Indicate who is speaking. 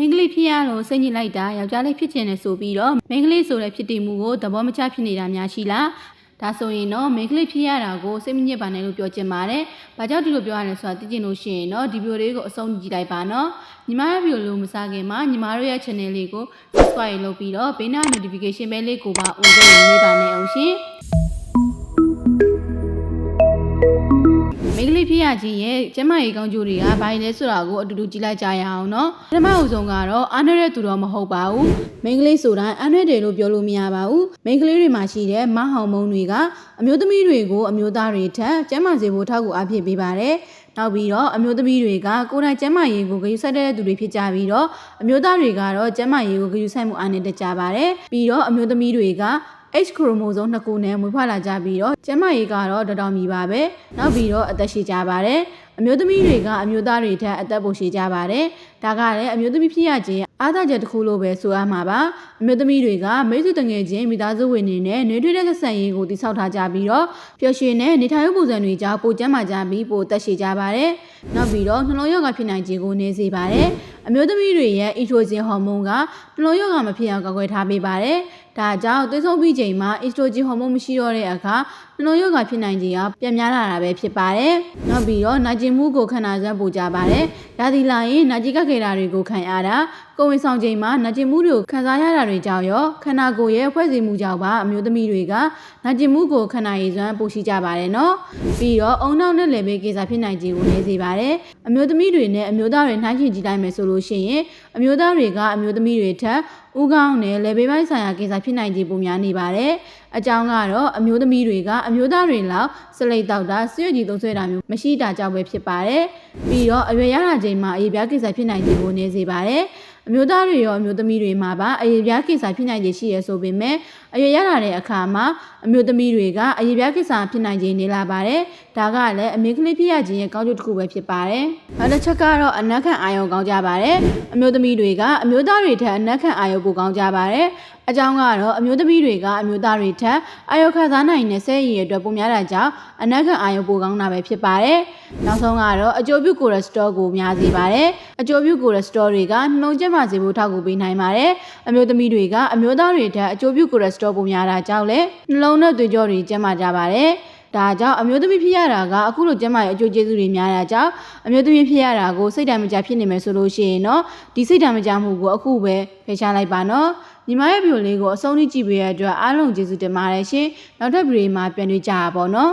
Speaker 1: မိန်းကလေးဖြစ်ရလို့စိတ်ညစ်လိုက်တာယောက်ျားလေးဖြစ်ချင်တယ်ဆိုပြီးတော့မိန်းကလေးဆိုတဲ့ဖြစ်တည်မှုကိုသဘောမကျဖြစ်နေတာများရှိလားဒါဆိုရင်တော့မိန်းကလေးဖြစ်ရတာကိုစိတ်မညစ်ပါနဲ့လို့ပြောချင်ပါတယ်။ဘာကြောင့်ဒီလိုပြောရလဲဆိုတာသိချင်လို့ရှိရင်တော့ဒီဗီဒီယိုလေးကိုအဆုံးကြည့်လိုက်ပါနော်။ညီမရဲ့ဗီဒီယိုလေးကိုမစားခင်မှာညီမတို့ရဲ့ channel လေးကို subscribe လုပ်ပြီးတော့ဘေးနား notification bell လေးကိုပါ on လုပ်နေပါနဲ့အောင်ရှင်။ လေးဖြစ်ရခြင်းရဲ့ကျမရေကောင်းကျိုးတွေကဘာလဲဆိုတာကိုအတူတူကြည့်လိုက်ကြရအောင်နော်ပထမအဆုံးကတော့အားနွဲ့တဲ့သူတော့မဟုတ်ပါဘူးမိန်းကလေးဆိုတိုင်းအားနွဲ့တယ်လို့ပြောလို့မရပါဘူးမိန်းကလေးတွေမှာရှိတဲ့မဟောင်မုန်းတွေကအမျိုးသမီးတွေကိုအမျိုးသားတွေထက်ကျမစေဖို့ထောက်ကူအားဖြစ်ပေးပါတယ် နောက်ပြီးတော့အမျိုးသမီးတွေကကိုယ်တိုင်ကျမရေကိုဂရုစိုက်တဲ့သူတွေဖြစ်ကြပြီးတော့အမျိုးသားတွေကတော့ကျမရေကိုဂရုစိုက်မှုအားနဲ့တက်ကြပါတယ်ပြီးတော့အမျိုးသမီးတွေက H chromosome နှစ်ခုနဲ့မွေးဖွားလာကြပြီးတော့ကျန်းမာရေးကတော့တော်တော်မြည်ပါပဲနောက်ပြီးတော့အသက်ရှည်ကြပါတယ်အမျိုးသမီးတွေကအမျိုးသားတွေထက်အသက်ပိုရှည်ကြပါတယ်ဒါကလည်းအမျိုးသမီးဖြစ်ရခြင်း အားသာချက်တစ်ခုလို့ပဲဆိုရမှာပါအမျိုးသမီးတွေကမိတ်ဆွေတငယ်ချင်းမိသားစုဝင်တွေနဲ့နှွေးထွေးတဲ့ဆက်ဆံရေးကိုတည်ဆောက်ထားကြပြီးတော့ပျော်ရွှင်တဲ့နေထိုင်မှုပုံစံတွေကြောင့်ပိုကျန်းမာကြပြီးပိုသက်ရှည်ကြပါတယ်နောက်ပြီးတော့နှလုံးရောဂါဖြစ်နိုင်ခြင်းကိုနည်းစေပါတယ်အမျိုးသမီးတွေရဲ့အီထရိုဂျင်ဟော်မုန်းကနှလုံးရောဂါမဖြစ်အောင်ကာကွယ်ထားပေးပါတယ် ဒါကြောင့်သွေးဆုံးပြီးချိန်မှာအီစတိုဂျင်ဟော်မုန်းမရှိတော့တဲ့အခါနှလုံးရောဂါဖြစ်နိုင်ခြင်းကပြန်များလာတာပဲဖြစ်ပါတယ်။နောက်ပြီးတော့နာကျင်မှုကိုခန္ဓာစပ်ပူကြပါတယ်။ဒါဒီလာရင်နာကျင်ကခေတာတွေကိုခံရတာကိုယ်ဝင်ဆောင်ချိန်မှာနာကျင်မှုတွေကိုခံစားရတာတွေကြောင့်ရောခန္ဓာကိုယ်ရဲ့ဖွဲ့စည်းမှုကြောင့်ပါအမျိုးသမီးတွေကနာကျင်မှုကိုခန္ဓာရည်စွမ်းပိုရှိကြပါတယ်နော်။ပြီးတော့အုံနောက်နဲ့လေဘေးကိစ္စဖြစ်နိုင်ခြင်းကိုနေစေပါတယ်။အမျိုးသမီးတွေနဲ့အမျိုးသားတွေနှိုင်းယှဉ်ကြည့်လိုက်မယ်ဆိုလို့ရှိရင်အမျိုးသားတွေကအမျိုးသမီးတွေထက်ဥကောင်းနဲ့လေဘေးပိုင်းဆိုင်ရာကိစ္စဖြစ်နိုင်ခြင်းပုံများနေပါတယ်။အကြောင်းကတော့အမျိုးသမီးတွေကအမျိုးသားတွေလောက်စလိတ်တောက်တာဆွေးကြည်သုံးဆွဲတာမျိုးမရှိတာကြောင့်ပဲဖြစ်ပါတယ်။ပြီးတော့အရွယ်ရတာချိန်မှာအရေးပြားကိစ္စဖြစ်နိုင်ခြင်းကိုနေစေပါတယ်။အမျိုးသားတွေရောအမျိုးသမီးတွေမှာပါအရေးပြားကိစ္စဖြစ်နိုင်ခြင်းရှိရဆိုပေမဲ့အရွယ်ရတာတဲ့အခါမှာအမျိုးသမီးတွေကအရေးပြားကိစ္စဖြစ်နိုင်ခြင်းနေလာပါတယ်။ ဒါကလည်းအမေကလေးဖြစ်ရခြင်းရဲ့ကောင်းကျိုးတစ်ခုပဲဖြစ်ပါတယ်။နောက်တစ်ချက်ကတော့အနက်ခံအာယုံကောင်းကြပါတယ်။အမျိုးသမီးတွေကအမျိုးသားတွေထက်အနက်ခံအာယုံပိုကောင်းကြပါတယ်။အကြောင်းကတော့အမျိုးသမီးတွေကအမျိုးသားတွေထက်အာယုခံစားနိုင်တဲ့ဆဲရည်အတွက်ပုံများတာကြောင့်အနက်ခံအာယုပိုကောင်းတာပဲဖြစ်ပါတယ်။နောက်ဆုံးကတော့အကျိုးပြုကိုရက်စတောကိုများစေပါတယ်။အကျိုးပြုကိုရက်စတောတွေကနှုံကျက်မှစေဖို့ထောက်ကူပေးနိုင်ပါတယ်။အမျိုးသမီးတွေကအမျိုးသားတွေထက်အကျိုးပြုကိုရက်စတောပုံများတာကြောင့်လည်းနှလုံးနဲ့သွေးကြောတွေကျန်းမာကြပါတယ်။ ဒါကြောင့်အမျိုးသမီးဖြစ်ရတာကအခုလိုကျန်းမာရေးအကျိုးကျေးဇူးတွေများတာကြောင့်အမျိုးသမီးဖြစ်ရတာကိုစိတ်ဓာတ်မကြဖြစ်နေမယ်ဆိုလို့ရှိရင်တော့ဒီစိတ်ဓာတ်မကြမှုကိုအခုပဲဖယ်ရှားလိုက်ပါနော်ညီမရဲ့ဗီဒီယိုလေးကိုအဆုံးထိကြည့်ပေးရတဲ့အတွက်အားလုံးကျေးဇူးတင်ပါတယ်ရှင်နောက်ထပ်ဗီဒီယိုမှာပြန်တွေ့ကြပါပေါ့နော်